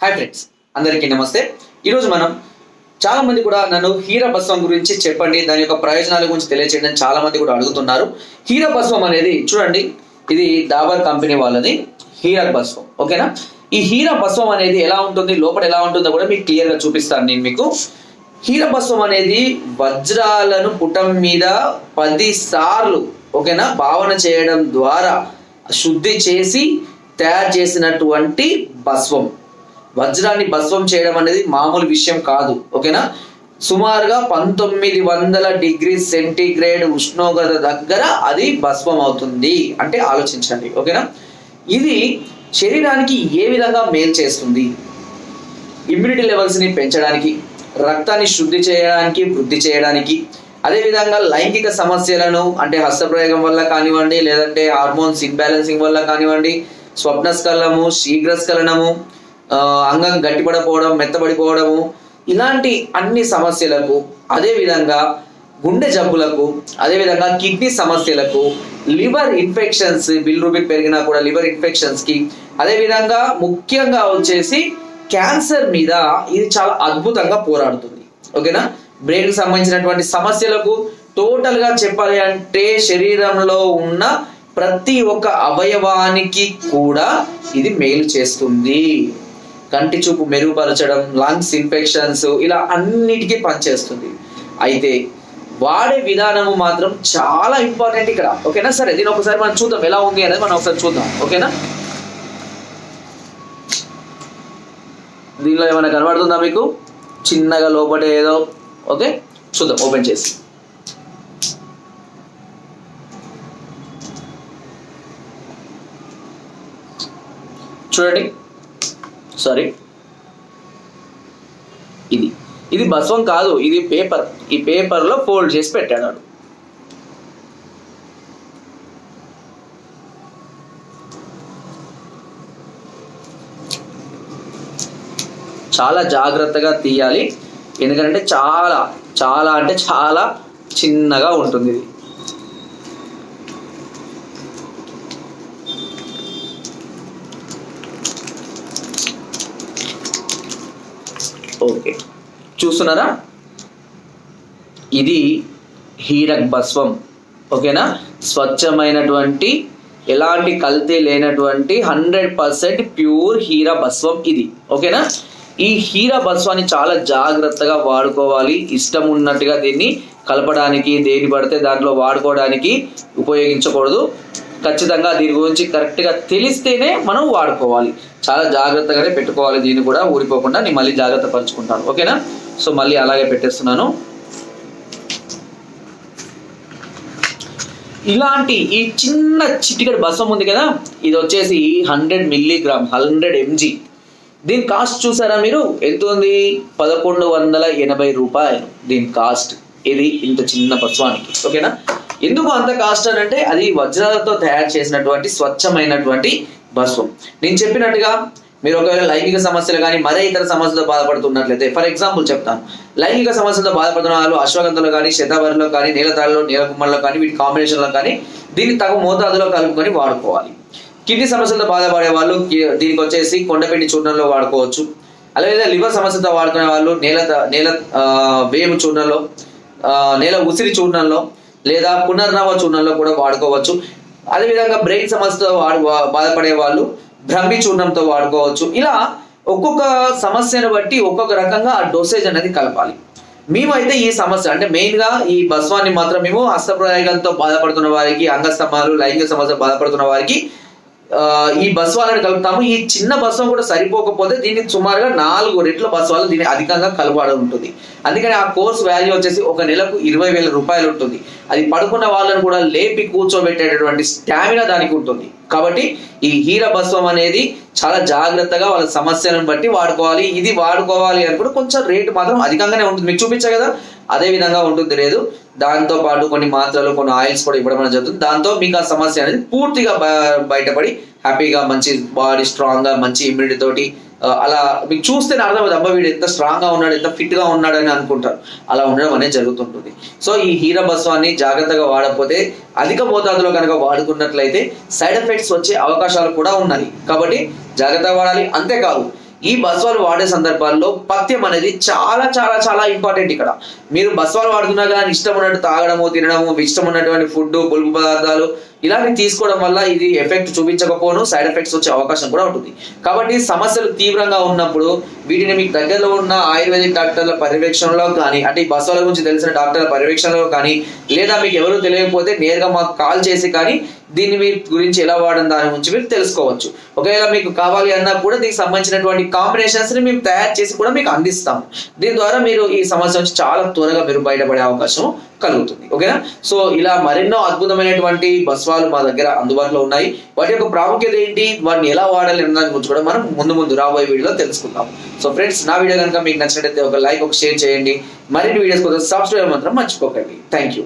Hi friends అందరికీ నమస్తే. ఈరోజు మనం చాలా మంది కూడా నన్ను హీర భస్వం గురించి చెప్పండి దాని యొక్క ప్రయోజనాల గురించి తెలియచేయండి అని చాలా మంది కూడా అడుగుతున్నారు. హీరా భస్వం అనేది చూడండి ఇది డాబర్ కంపెనీ వాళ్ళది హీర భస్వం ఓకేనా? ఈ హీరా భస్వం అనేది ఎలా ఉంటుంది లోపల ఎలా ఉంటుందో కూడా మీకు క్లియర్గా చూపిస్తాను నేను మీకు. హీరా భస్వం అనేది వజ్రాలను పుటం మీద పది సార్లు ఓకేనా భావన చేయడం ద్వారా శుద్ధి చేసి తయారు చేసినటువంటి భస్వం వజ్రాన్ని భస్వం చేయడం అనేది మామూలు విషయం కాదు ఓకేనా? సుమారుగా పంతొమ్మిది వందల డిగ్రీ సెంటీగ్రేడ్ ఉష్ణోగ్రత దగ్గర అది భస్వం అవుతుంది అంటే ఆలోచించండి ఓకేనా? ఇది శరీరానికి ఏ విధంగా మేలు చేస్తుంది? ఇమ్యూనిటీ లెవెల్స్ని పెంచడానికి రక్తాన్ని శుద్ధి చేయడానికి వృద్ధి చేయడానికి అదేవిధంగా లైంగిక సమస్యలను అంటే హస్తప్రయోగం వల్ల కానివ్వండి లేదంటే హార్మోన్స్ ఇన్బ్యాలెన్సింగ్ వల్ల కానివ్వండి స్వప్నస్ఖలనము శీఘ్రస్ఖలనము అంగం గట్టిపడిపోవడం మెత్తబడిపోవడము ఇలాంటి అన్ని సమస్యలకు అదేవిధంగా గుండె జబ్బులకు అదేవిధంగా కిడ్నీ సమస్యలకు లివర్ ఇన్ఫెక్షన్స్ బిల్రూబిక్ పెరిగినా కూడా లివర్ ఇన్ఫెక్షన్స్కి అదేవిధంగా ముఖ్యంగా వచ్చేసి క్యాన్సర్ మీద ఇది చాలా అద్భుతంగా పోరాడుతుంది. ఓకేనా? బ్రెయిన్కి సంబంధించినటువంటి సమస్యలకు టోటల్గా చెప్పాలి అంటే శరీరంలో ఉన్న ప్రతి ఒక్క అవయవానికి కూడా ఇది మేలు చేస్తుంది. కంటి చూపు మెరుగుపరచడం లంగ్స్ ఇన్ఫెక్షన్స్ ఇలా అన్నిటికీ పనిచేస్తుంది. అయితే వాడే విధానము మాత్రం చాలా ఇంపార్టెంట్ ఇక్కడ. ఓకేనా? సరే దీని ఒకసారి మనం చూద్దాం. ఎలా ఉంది అనేది మనం ఒకసారి చూద్దాం. ఓకేనా? దీనిలో ఏమైనా కనబడుతుందా మీకు? చిన్నగా లోపల ఏదో. ఓకే? చూద్దాం. ఓపెన్ చేసి. చూడండి. సారీ ఇది. ఇది భస్వం కాదు. ఇది పేపర్ ఈ పేపర్లో ఫోల్డ్ చేసి పెట్టాడు చాలా జాగ్రత్తగా తీయాలి. ఎందుకంటే చాలా చాలా అంటే చాలా చిన్నగా ఉంటుంది ఇది. ఓకే చూస్తున్నారా? ఇది హీరక్ భస్వం. ఓకేనా? స్వచ్ఛమైనటువంటి ఎలాంటి కల్తీ లేనటువంటి హండ్రెడ్ పర్సెంట్ ప్యూర్ హీరా భస్వం ఇది. ఓకేనా? ఈ హీరా భస్వాన్ని చాలా జాగ్రత్తగా వాడుకోవాలి. ఇష్టం ఉన్నట్టుగా దీన్ని కలపడానికి దేని పడితే దాంట్లో వాడుకోవడానికి ఉపయోగించకూడదు. ఖచ్చితంగా దీని గురించి కరెక్ట్గా తెలిస్తేనే మనం వాడుకోవాలి. చాలా జాగ్రత్తగానే పెట్టుకోవాలి దీన్ని కూడా ఊరిపోకుండా నేను మళ్ళీ జాగ్రత్త పరుచుకుంటాను. ఓకేనా? సో మళ్ళీ అలాగే పెట్టేస్తున్నాను. ఇలాంటి ఈ చిన్న చిటికెడు బసం ఉంది కదా ఇది వచ్చేసి హండ్రెడ్ మిల్లీగ్రామ్ హండ్రెడ్ ఎంజీ. దీని కాస్ట్ చూసారా మీరు? ఎంత ఉంది? పదకొండు వందల ఎనభై రూపాయలు దీని కాస్ట్. ఇది ఇంత చిన్న బస్వానికి ఓకేనా? ఎందుకు అంత కాస్ట్ అని అంటే అది వజ్రాలతో తయారు చేసినటువంటి స్వచ్ఛమైనటువంటి భస్వం నేను చెప్పినట్టుగా మీరు ఒకవేళ లైంగిక సమస్యలు కానీ మరే ఇతర సమస్యలతో బాధపడుతున్నట్లయితే ఫర్ ఎగ్జాంపుల్ చెప్తాను. లైంగిక సమస్యలతో బాధపడుతున్న వాళ్ళు అశ్వగంధలో కానీ శతావరిలో కానీ నీలతాళ్ళలో నీలకుమ్మల్లో కానీ వీటి కాంబినేషన్లో కానీ దీన్ని తగు మోతాదులో కలుపుకొని వాడుకోవాలి. కిడ్నీ సమస్యలతో బాధపడే వాళ్ళు దీనికి వచ్చేసి కొండపిండి చూర్ణంలో వాడుకోవచ్చు. అలాగే లివర్ సమస్యతో వాడుకునే వాళ్ళు నేల నేల వేము చూర్ణంలో నేల ఉసిరి చూర్ణంలో లేదా పునర్నవ చూర్ణంలో కూడా వాడుకోవచ్చు. అదేవిధంగా బ్రెయిన్ సమస్యతో వాడు బాధపడే వాళ్ళు భ్రమి చూర్ణంతో వాడుకోవచ్చు. ఇలా ఒక్కొక్క సమస్యను బట్టి ఒక్కొక్క రకంగా ఆ డోసేజ్ అనేది కలపాలి. మేమైతే ఈ సమస్య అంటే మెయిన్గా ఈ బస్వాన్ని మాత్రం మేము హస్తప్రయోగంతో బాధపడుతున్న వారికి అంగస్తంభాలు లైంగిక సమస్య బాధపడుతున్న వారికి ఈ బస్వాలను కలుపుతాము. ఈ చిన్న బస్వం కూడా సరిపోకపోతే దీన్ని సుమారుగా నాలుగు రెట్ల బస్వాలు దీన్ని అధికంగా కలపడం ఉంటుంది. అందుకని ఆ కోర్స్ వాల్యూ వచ్చేసి ఒక నెలకు ఇరవై వేల రూపాయలు ఉంటుంది. అది పడుకున్న వాళ్ళని కూడా లేపి కూర్చోబెట్టేటటువంటి స్టామినా దానికి ఉంటుంది. కాబట్టి ఈ హీర బస్వం అనేది చాలా జాగ్రత్తగా వాళ్ళ సమస్యలను బట్టి వాడుకోవాలి. ఇది వాడుకోవాలి అని కూడా కొంచెం రేటు మాత్రం అధికంగానే ఉంటుంది. మీకు చూపించా కదా? అదే విధంగా ఉంటుంది లేదు దాంతో పాటు కొన్ని మాత్రలు కొన్ని ఆయిల్స్ కూడా ఇవ్వడం అనేది జరుగుతుంది. దాంతో మీకు ఆ సమస్య అనేది పూర్తిగా బయటపడి హ్యాపీగా మంచి బాడీ స్ట్రాంగ్గా మంచి ఇమ్యూనిటీ తోటి అలా మీకు చూస్తేనే అర్థమవుతుంది అబ్బా వీడు ఎంత స్ట్రాంగ్గా ఉన్నాడు ఎంత ఫిట్గా ఉన్నాడు అని అనుకుంటారు. అలా ఉండడం అనేది జరుగుతుంటుంది. సో ఈ హీర భస్వాన్ని జాగ్రత్తగా వాడకపోతే అధిక మోతాదులో కనుక వాడుకున్నట్లయితే సైడ్ ఎఫెక్ట్స్ వచ్చే అవకాశాలు కూడా ఉన్నాయి. కాబట్టి జాగ్రత్తగా వాడాలి. అంతేకాదు ఈ బస్వాలు వాడే సందర్భాల్లో పథ్యం అనేది చాలా చాలా చాలా ఇంపార్టెంట్ ఇక్కడ. మీరు బస్వాలు వాడుతున్నా కానీ ఇష్టం ఉన్నట్టు తాగడము తినడము ఇష్టం ఉన్నటువంటి ఫుడ్ పొలుపు పదార్థాలు ఇలాంటివి తీసుకోవడం వల్ల ఇది ఎఫెక్ట్ చూపించకపోను సైడ్ ఎఫెక్ట్స్ వచ్చే అవకాశం కూడా ఉంటుంది. కాబట్టి సమస్యలు తీవ్రంగా ఉన్నప్పుడు వీటిని మీకు దగ్గరలో ఉన్న ఆయుర్వేదిక్ డాక్టర్ల పర్యవేక్షణలో కానీ అంటే ఈ బస్సుల గురించి తెలిసిన డాక్టర్ల పర్యవేక్షణలో కానీ లేదా మీకు ఎవరు తెలియకపోతే నేరుగా మాకు కాల్ చేసి కానీ దీన్ని మీ గురించి ఎలా వాడడం దాని గురించి మీరు తెలుసుకోవచ్చు. ఒకవేళ మీకు కావాలి అన్నా కూడా దీనికి సంబంధించినటువంటి కాంబినేషన్స్ని మేము తయారు చేసి కూడా మీకు అందిస్తాం దీని ద్వారా మీరు ఈ సమస్య నుంచి చాలా త్వరగా మీరు బయటపడే అవకాశం కలుగుతుంది. ఓకేనా? సో ఇలా మరెన్నో అద్భుతమైనటువంటి బస్వాలు మా దగ్గర అందుబాటులో ఉన్నాయి. వాటి యొక్క ప్రాముఖ్యత ఏంటి? వాటిని ఎలా వాడాలి అన్న దాని గురించి కూడా మనం ముందు ముందు రాబోయే వీడియోలో తెలుసుకుందాం. సో ఫ్రెండ్స్ నా వీడియో కనుక మీకు నచ్చినట్లయితే ఒక లైక్ ఒక షేర్ చేయండి. మరిన్ని వీడియోస్ కోసం సబ్స్క్రైబ్ మాత్రం మర్చిపోకండి. Thank you